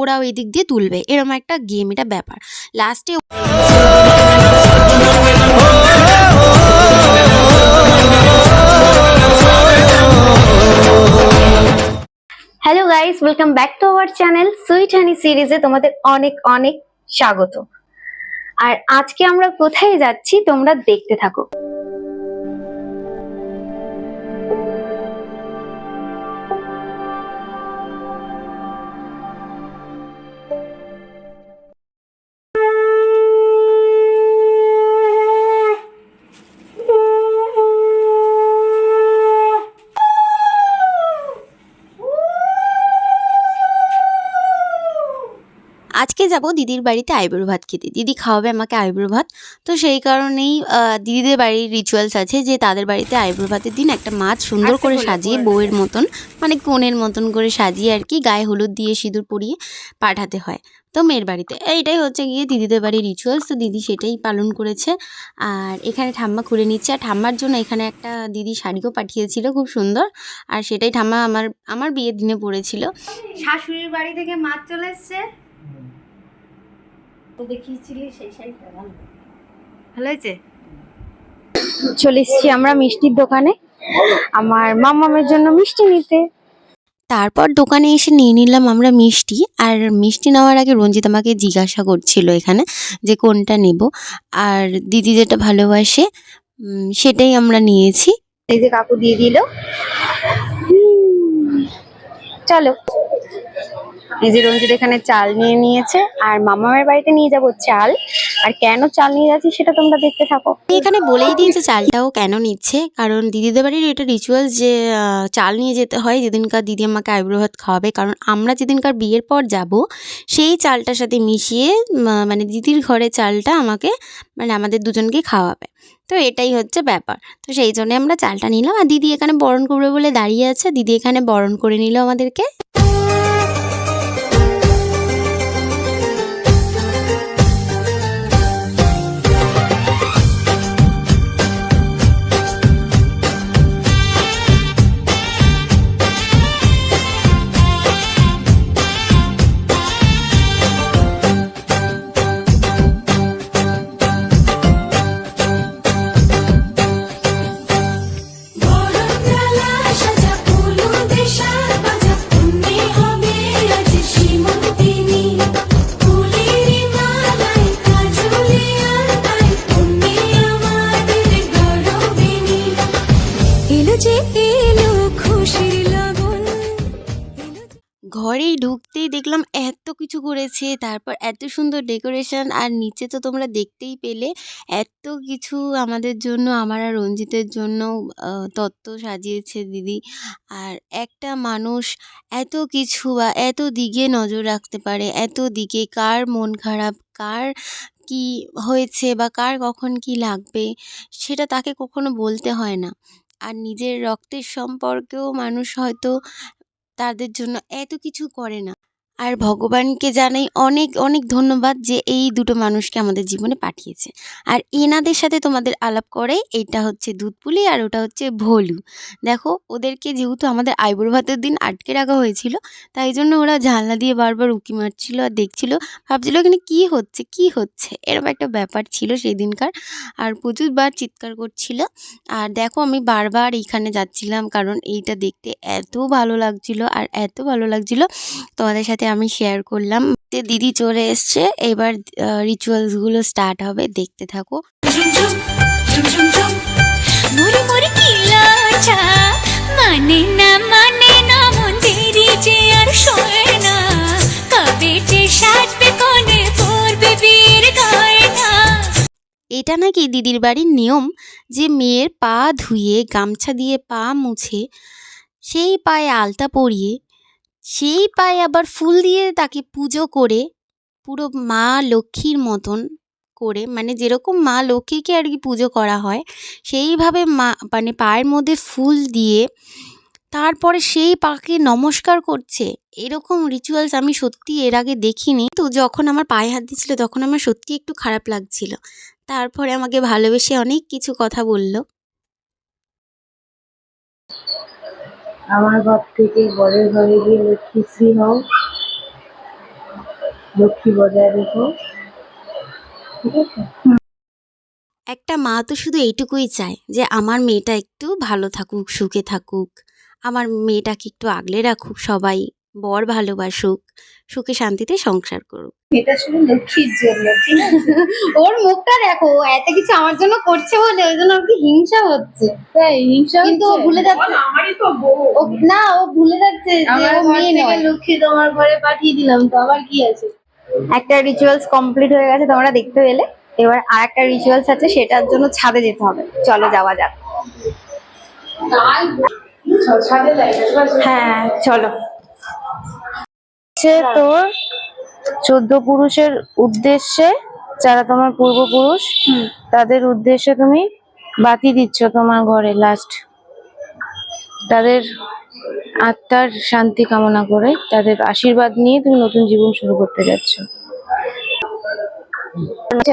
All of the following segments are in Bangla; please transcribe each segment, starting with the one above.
ওরাও দিক দিয়ে তুলবে। এরকম একটা গেম এটা ব্যাপার। লাস্টে hello guys welcome back to our channel sweet honey সিরিজে তোমাদের অনেক অনেক স্বাগত। আর আজকে আমরা কোথায় যাচ্ছি তোমরা দেখতে থাকো। আজকে যাব দিদির বাড়িতে আইবুড়ো ভাত খেতে। দিদি খাওয়াবে আমাকে আইবুড়ো ভাত। তো সেই কারণেই দিদিদের বাড়ির রিচুয়ালস আছে যে তাদের বাড়িতে আইবুড়ো ভাতের দিন একটা মাছ সুন্দর করে সাজিয়ে। বউয়ের মতন মানে কোণের মতন করে সাজিয়ে আর কি গায়ে হলুদ দিয়ে সিঁদুর পরিয়ে পাঠাতে হয়। তো মেয়ের বাড়িতে। এইটাই হচ্ছে গিয়ে দিদিদের বাড়ির রিচুয়ালস তো দিদি সেটাই পালন করেছে। আর এখানে ঠাম্মা খুলে নিচ্ছে। আর ঠাম্মার জন্য এখানে একটা দিদি শাড়িও পাঠিয়েছিল খুব সুন্দর। আর সেটাই ঠাম্মা আমার আমার বিয়ের দিনে পরেছিল। শাশুড়ির বাড়ি থেকে মাছ চলে এসছে। তো দেখিয়েছিলি সেই শাড়িটা ভালো। ভালো হয়েছে? চলে এসেছি আমরা মিষ্টির দোকানে। আমার মামামের জন্য মিষ্টি নিতে। তারপর দোকানে এসে নিয়ে নিলাম আমরা মিষ্টি। আর মিষ্টি নেওয়ার আগে রঞ্জিত আমাকে জিজ্ঞাসা করছিল এখানে যে কোনটা নেব। আর দিদি যেটা ভালোবাসে সেটাই আমরা নিয়েছি। এই যে কাকু দিয়ে দিল। চলো। যে রঞ্জিত এখানে চাল নিয়ে নিয়েছে, আর মামামের বাড়িতে নিয়ে যাব চাল। আর কেন চাল নিয়ে যাচ্ছি সেটা তোমরা দেখতে থাকো। এখানে বলেই দিয়েছে চালটাও কেন নিচ্ছে, কারণ দিদিদের বাড়ির এটা রিচুয়াল যে চাল নিয়ে যেতে হয়, যেদিনকার দিদি আমাকে আইব্রো খাওয়াবে। কারণ আমরা যেদিনকার বিয়ের পর যাব, সেই চালটার সাথে মিশিয়ে মানে দিদির ঘরে চালটা আমাকে মানে আমাদের দুজনকে খাওয়াবে। তো এটাই হচ্ছে ব্যাপার। তো সেই জন্য আমরা চালটা নিলাম। আর দিদি এখানে বরণ করবে বলে দাঁড়িয়ে আছে। দিদি এখানে বরণ করে নিল আমাদেরকে। ঘরেই ঢুকতেই দেখলাম এত কিছু করেছে, তারপর এত সুন্দর ডেকোরেশন, আর নিচে তো তোমরা দেখতেই পেলে এত কিছু আমাদের জন্য, আমার আর রঞ্জিতের জন্য তত্ত্ব সাজিয়েছে দিদি। আর একটা মানুষ এত কিছু বা এত দিকে নজর রাখতে পারে, এত দিকে কার মন খারাপ, কার কি হয়েছে বা কার কখন কি লাগবে, সেটা তাকে কখনো বলতে হয় না। আর নিজের রক্তের সম্পর্কেও মানুষ হয়তো তাদের জন্য এত কিছু করে না। আর ভগবানকে জানাই অনেক অনেক ধন্যবাদ যে এই দুটো মানুষকে আমাদের জীবনে পাঠিয়েছে। আর এনাদের সাথে তোমাদের আলাপ করে এইটা হচ্ছে দুধপুলি আর ওটা হচ্ছে ভোলু। দেখো, ওদেরকে যেহেতু আমাদের আইবুড়ো ভাতের দিন আটকে রাখা হয়েছিল, তাই জন্য ওরা জানলা দিয়ে বারবার উঁকি মারছিল আর দেখছিল, ভাবছিল এখানে কী হচ্ছে কী হচ্ছে? এরকম একটা ব্যাপার ছিল সেই দিনকার আর প্রচুর বার চিৎকার করছিল। আর দেখো, আমি বারবার এইখানে যাচ্ছিলাম কারণ এইটা দেখতে এত ভালো লাগছিল আর এত ভালো লাগছিল। তোমাদের সাথে আমি শেয়ার করলাম। দিদি চলে এসছে। এবার রিচুয়ালসগুলো স্টার্ট হবে। দেখতে থাকো। মানে না মানে না যে আর সয় না। কবে যে সাজবে কোনে পরবে বীর গয়না। এটা নাকি দিদির বাড়ির নিয়ম যে মেয়ের পা ধুয়ে গামছা দিয়ে পা মুছে সেই পায়ে আলতা পরিয়ে সেই পায়ে আবার ফুল দিয়ে তাকে পুজো করে পুরো মা লক্ষ্মীর মতন করে মানে যেরকম মা লক্ষ্মীকে আর কি পুজো করা হয়, সেইভাবে মা মানে পায়ের মধ্যে ফুল দিয়ে তারপরে সেই পাকে নমস্কার করছে। এরকম রিচুয়ালস আমি সত্যি এর আগে দেখিনি। তো যখন আমার পায়ে হাত দিচ্ছিল তখন আমার সত্যি একটু খারাপ লাগছিল। তারপরে আমাকে ভালোবেসে অনেক কিছু কথা বলল। আমার ঘর থেকে বরের ঘরে গিয়ে লক্ষ্মীশ্রী হও। লক্ষ্মী বজায় রেখো। ঠিক আছে? একটা মা তো শুধু এইটুকুই চায় যে আমার মেয়েটা একটু ভালো থাকুক, সুখে থাকুক। আমার মেয়েটাকে একটু আগলে রাখুক সবাই। বর ভালোবাসুক সুখে শান্তিতে সংসার করুক। এটা শুধু লক্ষ্মীর জন্য ওর মুখটা দেখো ও এত কিছু আমার জন্য করছে বলে ওই জন্য ওর কি হিংসা হচ্ছে। তাই হিংসা কিন্তু ও ভুলে যাচ্ছে। আমারই তো বউ। ও না ও ভুলে যাচ্ছে যে ও মেয়ে নয়। লক্ষ্মী তোমার ঘরে পাঠিয়ে দিলাম তো আবার কি আছে? একটা রিচুয়ালস কমপ্লিট হয়ে গেছে তোমরা দেখতে পেলে। এবার আর একটা রিচুয়ালস আছে সেটার জন্য ছাদে যেতে হবে। চলো যাওয়া যাক। হ্যাঁ চলো। হচ্ছে তোর চোদ্দ পুরুষের উদ্দেশ্যে যারা তোমার পূর্বপুরুষ তাদের উদ্দেশ্যে তুমি বাতি দিচ্ছ তোমার ঘরে লাস্ট তাদের আত্মার শান্তি কামনা করে তাদের আশীর্বাদ নিয়ে তুমি নতুন জীবন শুরু করতে যাচ্ছ।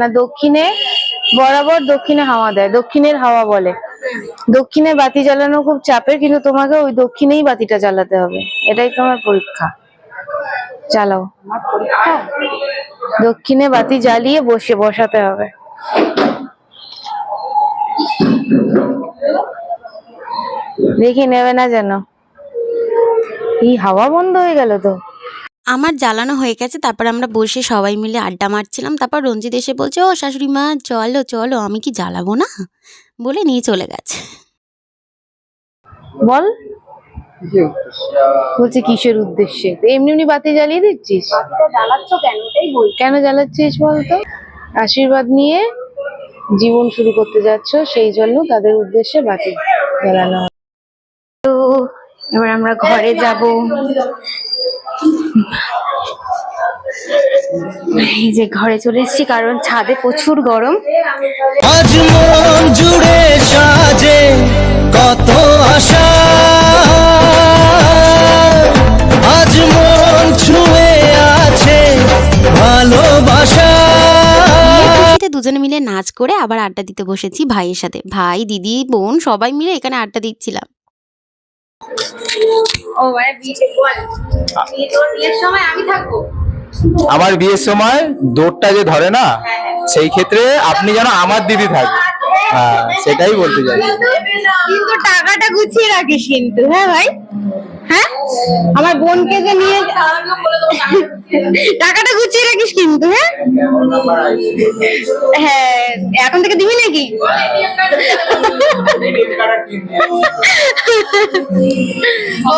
না দক্ষিণে বরাবর দক্ষিণে হাওয়া দেয় দক্ষিণের হাওয়া বলে। দক্ষিণে বাতি জ্বালানো খুব চাপের কিন্তু তোমাকে ওই দক্ষিণেই বাতিটা জ্বালাতে হবে। এটাই তোমার পরীক্ষা। চালাও। দক্ষিণে বাতি জ্বালিয়ে বসে বসাতে হবে। দেখি নেবে না যেন। এই হাওয়া বন্ধ হয়ে গেল তো। আমার জ্বালানো হয়ে গেছে তারপর আমরা বসে সবাই মিলে আড্ডা মারছিলাম। তারপর রঞ্জিত এসে বলছে ও শাশুড়ি মা চলো চলো আমি কি জ্বালাবো না? বলে নিয়ে চলে গেছে। বল। বলছে কিসের উদ্দেশ্যে? তো এমনি এমনি বাতি জ্বালিয়ে দিচ্ছিস? কেন? ওটাই বল কেন জ্বালাচ্ছিস বলতো? আশীর্বাদ নিয়ে জীবন শুরু করতে যাচ্ছ সেই জন্য তাদের উদ্দেশ্যে বাতি জ্বালানো হয়। তো এবার আমরা ঘরে যাব। এই যে ঘরে চলে এসেছি কারণ ছাদে প্রচুর গরম। আজ মন জুড়ে সাজে কত আশা। ভালোবাসা। দুজনে মিলে নাচ করে আবার আড্ডা দিতে বসেছি ভাইয়ের সাথে। ভাই দিদি বোন সবাই মিলে এখানে আড্ডা দিচ্ছিলাম। ও মানে আমার বিয়ের সময় দৌড়টা যে ধরে না সেই ক্ষেত্রে আপনি যেন আমার দিদি থাকবে হ্যাঁ সেটাই বলতে চাই কিন্তু টাকাটা গুছিয়ে রাখিস কিন্তু হ্যাঁ ভাই? হ্যাঁ? আমার বোনকে যে নিয়ে টাকাটা গুছিয়ে রাখিস কিন্তু হ্যাঁ? হ্যাঁ এখন থেকে দিবি নাকি?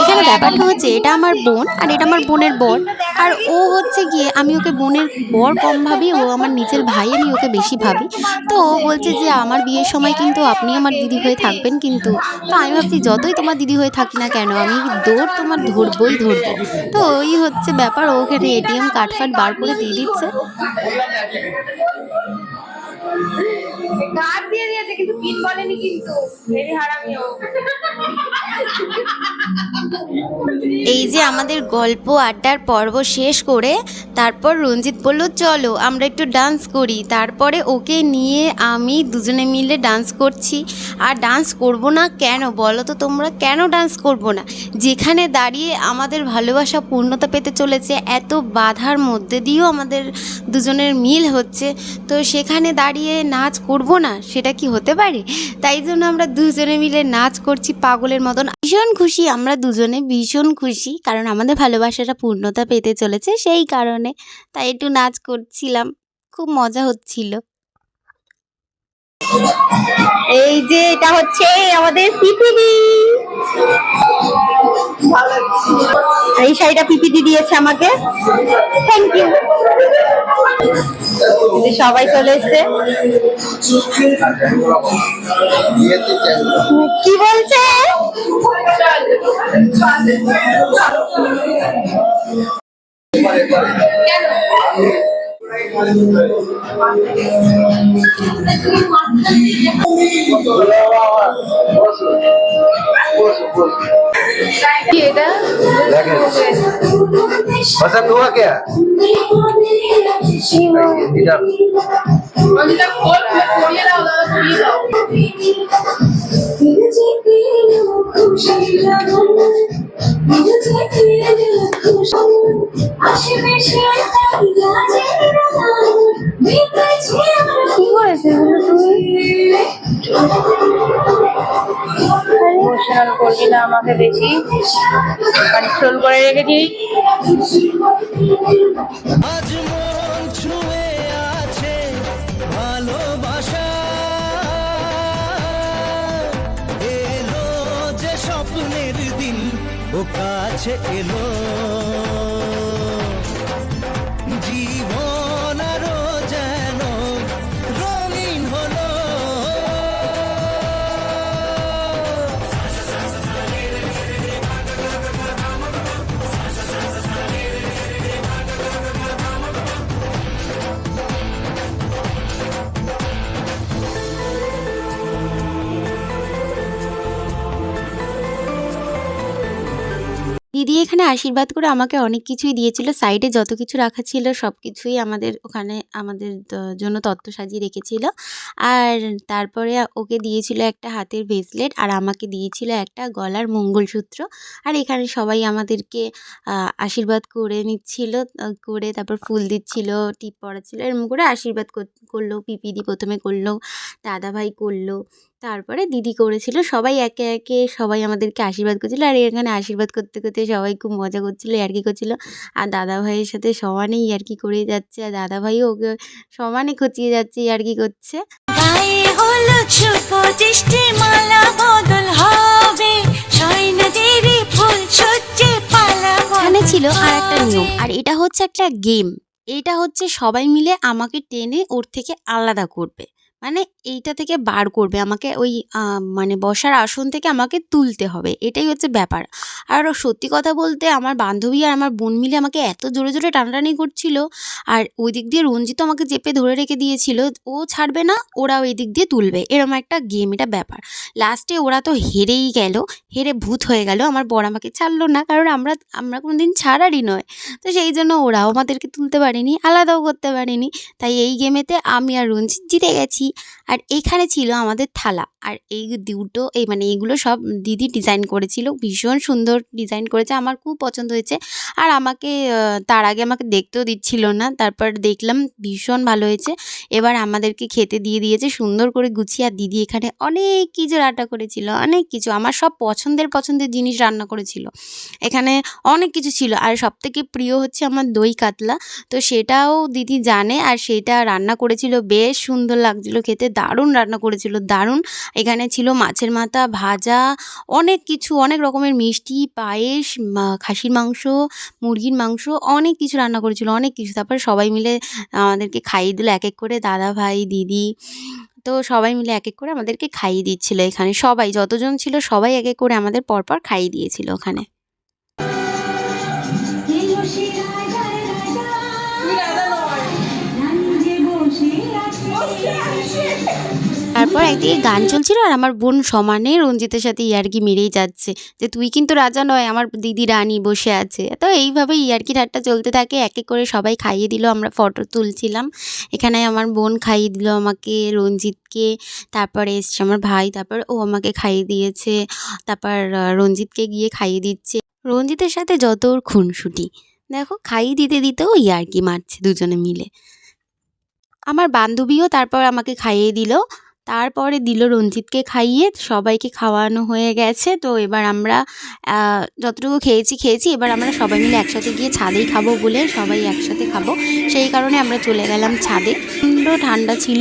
এখানে ব্যাপারটা হচ্ছে এটা আমার বোন আর এটা আমার বোনের বর। আর ও হচ্ছে গিয়ে আমি ওকে বোনের বর কম ভাবি ও আমার নিজের ভাই আমি ওকে বেশি ভাবি। তো ও বলছে যে আমার বিয়ের সময় কিন্তু আপনি আমার দিদি হয়ে থাকবেন কিন্তু তো আমি ভাবছি যতই তোমার দিদি হয়ে থাকি না কেন আমি দৌড় তোমার ধরবই ধরবো। তো ওই হচ্ছে ব্যাপার ওখানে এটিএম কার্ড ফার্ড বার করে দিয়ে দিচ্ছে। কার্ড দিয়ে দিয়েছে, কিন্তু পিন বলেনি কিন্তু। হারামিও এই যে আমাদের গল্প, আড্ডার পর্ব শেষ করে তারপর রঞ্জিত বলল, চলো, আমরা একটু ডান্স করি। তারপরে ওকে নিয়ে আমি দুজনে মিলে ডান্স করছি। আর ডান্স করব না কেন বলো তো তোমরা? কেন ডান্স করব না? যেখানে দাঁড়িয়ে আমাদের ভালোবাসা পূর্ণতা পেতে চলেছে, এত বাধার মধ্যে দিয়েও আমাদের দুজনের মিল হচ্ছে। তো সেখানে দাঁড়িয়ে নাচ করব না, সেটা কি হতে পারে? তাই জন্য আমরা দুজনে মিলে নাচ করছি পাগলের মতন। ভীষণ খুশি, আমরা দুজনে ভীষণ খুশি, কারণ আমাদের ভালোবাসাটা পূর্ণতা পেতে চলেছে সেই কারণে তাই একটু নাচ করছিলাম, খুব মজা হচ্ছিল। এই যে এটা হচ্ছে আমাদের পিপিডি এই শাড়িটা পিপিডি দিয়েছে আমাকে। থ্যাংক ইউ সবাই চলে এসছে। কি বলছে? কি এটা? पसंद हुआ क्या इधर খুশি কি করেছে এগুলো তুমি ইমোশনাল করবি না আমাকে বেশি কন্ট্রোল করে রেখেছি। স্বপ্নের দিন ও কাছে এলো। আশীর্বাদ করে আমাকে অনেক কিছুই দিয়েছিল। সাইডে যত কিছু রাখা ছিল সব কিছুই আমাদের ওখানে আমাদের জন্য তত্ত্ব সাজিয়ে রেখেছিল। আর তারপরে ওকে দিয়েছিল একটা হাতের ব্রেসলেট আর আমাকে দিয়েছিল একটা গলার মঙ্গলসূত্র। আর এখানে সবাই আমাদেরকে আশীর্বাদ করে নিচ্ছিল করে তারপর ফুল দিচ্ছিল, টিপ পড়াচ্ছিল এরকম করে আশীর্বাদ কর- করল পিপিদি প্রথমে করল, দাদাভাই করল। তারপরে দিদি করেছিল সবাই একে একে সবাই আমাদেরকে আশীর্বাদ করছিল আর এখানে আশীর্বাদ করতে করতে সবাই খুব মজা করছিল ইয়ার্কি করছিল আর দাদা ভাইয়ের সাথে সমানেই ইয়ার্কি করে যাচ্ছে আর দাদা ভাইও ওকে সমানে খচিয়ে যাচ্ছে ইয়ার্কি করছে। সজ্জে পালা এখানে ছিল আর একটা নিয়ম আর এটা হচ্ছে একটা গেম এটা হচ্ছে সবাই মিলে আমাকে টেনে ওর থেকে আলাদা করবে। মানে এইটা থেকে বার করবে। আমাকে ওই মানে বসার আসন থেকে আমাকে তুলতে হবে। এটাই হচ্ছে ব্যাপার। আর সত্যি কথা বলতে আমার বান্ধবী আর আমার বোন মিলে আমাকে এত জোরে জোরে টানাটানি করছিল। আর ওই দিক দিয়ে রঞ্জিত আমাকে চেপে ধরে রেখে দিয়েছিল। ও ছাড়বে না ওরা ওই দিক দিয়ে তুলবে। এরম একটা গেম এটা ব্যাপার। লাস্টে ওরা তো হেরেই গেল। হেরে ভূত হয়ে গেল। আমার বর আমাকে ছাড়লো না। কারণ আমরা আমরা কোনো দিন ছাড়ারই নয়। তো সেই জন্য ওরাও আমাদেরকে তুলতে পারেনি, আলাদাও করতে পারেনি। তাই এই গেমেতে আমি আর রঞ্জিত জিতে গেছি। আর এইখানে ছিল আমাদের থালা। আর এই দুটো, এই মানে এইগুলো সব দিদি ডিজাইন করেছিল। ভীষণ সুন্দর ডিজাইন করেছে। আমার খুব পছন্দ হয়েছে। আর আমাকে তার আগে আমাকে দেখতেও দিচ্ছিল না। তারপর দেখলাম ভীষণ ভালো হয়েছে। এবার আমাদেরকে খেতে দিয়ে দিয়েছে সুন্দর করে গুছিয়ে আর দিদি এখানে অনেক কিছু রান্না করেছিল, অনেক কিছু। আমার সব পছন্দের পছন্দের জিনিস রান্না করেছিল। এখানে অনেক কিছু ছিল। আর সবথেকে প্রিয় হচ্ছে আমার দই কাতলা। তো সেটাও দিদি জানে। আর সেটা রান্না করেছিল। বেশ সুন্দর লাগছিল। খেতে দারুণ রান্না করেছিল, দারুণ। এখানে ছিল মাছের মাথা, ভাজা, অনেক কিছু, অনেক রকমের মিষ্টি, পায়েস খাসির মাংস, মুরগির মাংস, অনেক কিছু রান্না করেছিল, অনেক কিছু। তারপর সবাই মিলে আমাদেরকে খাইয়ে দিল, এক এক করে দাদা ভাই, দিদি, তো সবাই মিলে এক এক করে আমাদেরকে খাইয়ে দিচ্ছিল এখানে। সবাই, যতজন ছিল সবাই এক এক করে আমাদের পরপর খাইয়ে দিয়েছিল ওখানে। তারপর একদিকে গান চলছিল আর আমার বোন সমানে রঞ্জিতের সাথে ইয়ার্কি মেরেই যাচ্ছে। যে তুই কিন্তু রাজা নয়, আমার দিদি রানী বসে আছে। তো এইভাবে ইয়ার্কি ঠাট্টা চলতে থাকে, এক এক করে সবাই খাইয়ে দিল, আমরা ফটো তুলছিলাম। এখানে আমার বোন খাইয়ে দিল আমাকে, রঞ্জিতকে, তারপরে এসছে আমার ভাই, তারপর ও আমাকে খাইয়ে দিয়েছে, তারপর রঞ্জিতকে গিয়ে খাইয়ে দিচ্ছে। রঞ্জিতের সাথে যত ওর খুনসুটি, দেখো খাইয়ে দিতে দিতেও ইয়ার্কি মারছে দুজনে মিলে। আমার বান্ধবীও তারপর আমাকে খাইয়ে দিল তারপরে দিল রঞ্জিতকে খাইয়ে সবাইকে খাওয়ানো হয়ে গেছে। তো এবার আমরা যতটুকু খেয়েছি খেয়েছি। এবার আমরা সবাই মিলে একসাথে গিয়ে ছাদেই খাব বলে সবাই একসাথে খাব। সেই কারণে আমরা চলে গেলাম ছাদে। প্রচণ্ড ঠান্ডা ছিল,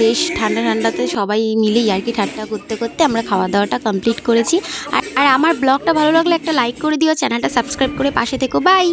বেশ ঠান্ডা ঠান্ডাতে সবাই মিলেই আর কি ঠাট্টা করতে করতে আমরা খাওয়া দাওয়াটা কমপ্লিট করেছি। আর আর আমার ব্লগটা ভালো লাগলে একটা লাইক করে দিও, চ্যানেলটা সাবস্ক্রাইব করে পাশে থেকো। বাই!